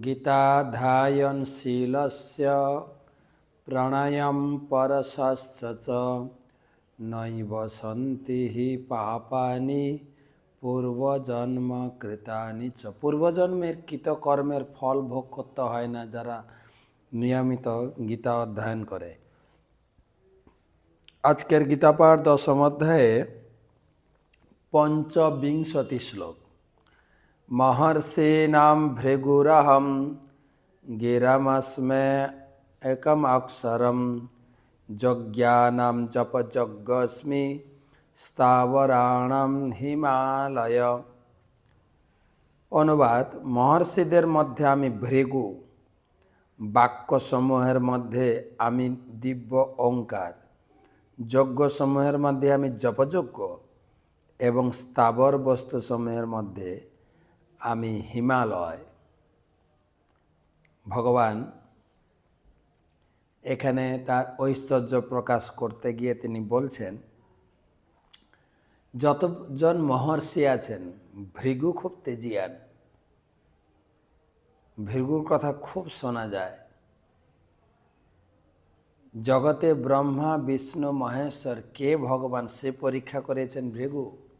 गीताध्यायनशीलस्य प्रणयं परशश्च च नैव सन्ति हि পাপানি পূর্বজন্ম কৃতানি চ পূর্বজন্মের কৃতকর্মের ফল ভোগ করতে হয় না যারা নিয়মিত গীতা অধ্যয়ন করে আজকের গীতাপাঠ দশম অধ্যায়ে পঞ্চবিংশতি শ্লোক महर्षीणां भृगुरहं गिरमस्मे एकम् अक्षरं যজ্ঞানাম জপযজ্ঞস্মি স্থাবরাণাম হিমালয় অনুবাদ মহর্ষিদের মধ্যে আমি ভৃগু বাক্যসমূহের মধ্যে আমি দিব্য ওঙ্কার যজ্ঞসমূহের মধ্যে আমি জপযজ্ঞ এবং স্থাবর বস্তুসমূহের মধ্যে আমি হিমালয়। ভগবান এখানে তার ঐশ্বর্য প্রকাশ করতে গিয়ে তিনি বলছেন, যতজন মহর্ষি আছেন, ভৃগু খুব তেজিয়ান। ভৃগুর কথা খুব শোনা যায়। জগতে ব্রহ্মা, বিষ্ণু, মহেশ্বর, কে ভগবান সে পরীক্ষা করেছেন ভৃগু?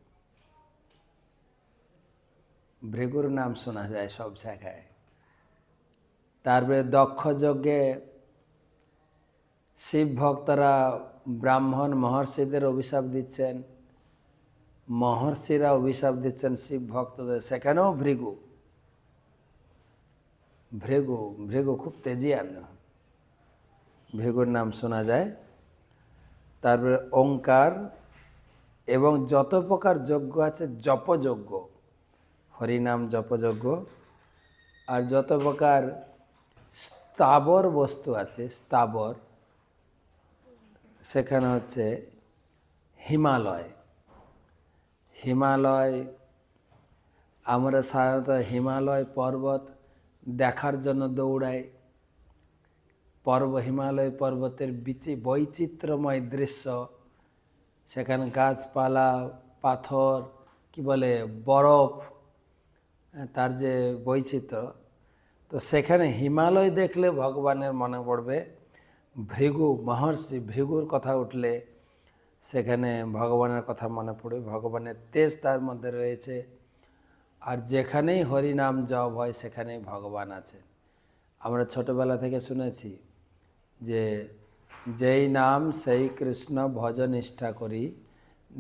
ভৃগুর নাম শোনা যায় সব জায়গায়। তারপরে দক্ষ যজ্ঞে শিব ভক্তরা ব্রাহ্মণ মহর্ষিদের অভিশাপ দিচ্ছেন, মহর্ষিরা অভিশাপ দিচ্ছেন শিব ভক্তদের। সেখানেও ভৃগু। ভৃগু ভৃগু খুব তেজি তেজিয়ান। ভৃগুর নাম শোনা যায়। তারপরে ওঙ্কার এবং যত প্রকার যজ্ঞ আছে, জপযজ্ঞ। হরিনাম জপযজ্ঞ। আর যত প্রকার স্থাবর বস্তু আছে, স্থাবর, সেখানে হচ্ছে হিমালয়। হিমালয়, আমরা সাধারণত হিমালয় পর্বত দেখার জন্য দৌড়াই। পর্ব, হিমালয় পর্বতের বিচি, বৈচিত্র্যময় দৃশ্য, সেখানে গাছপালা, পাথর, কি বলে, বরফ তার যে বৈচিত্র্য, তো সেখানে হিমালয় দেখলে ভগবানের মনে পড়বে, ভৃগু মহর্ষি ভৃগুর কথা উঠলে সেখানে ভগবানের কথা মনে পড়বে, ভগবানের তেজ তার মধ্যে রয়েছে, আর যেখানেই হরিনাম জপ হয় সেখানেই ভগবান আছেন। আমরা ছোটবেলা থেকে শুনেছি যে যেই নাম সেই কৃষ্ণ ভজনিষ্ঠা করি,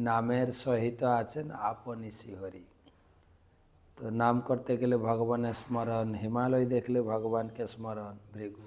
নামের সহিত আছেন আপনি শ্রীহরি তো নাম করতে গেলে ভগবানের স্মরণ হিমালয় দেখলে ভগবানকে স্মরণ ভৃগু।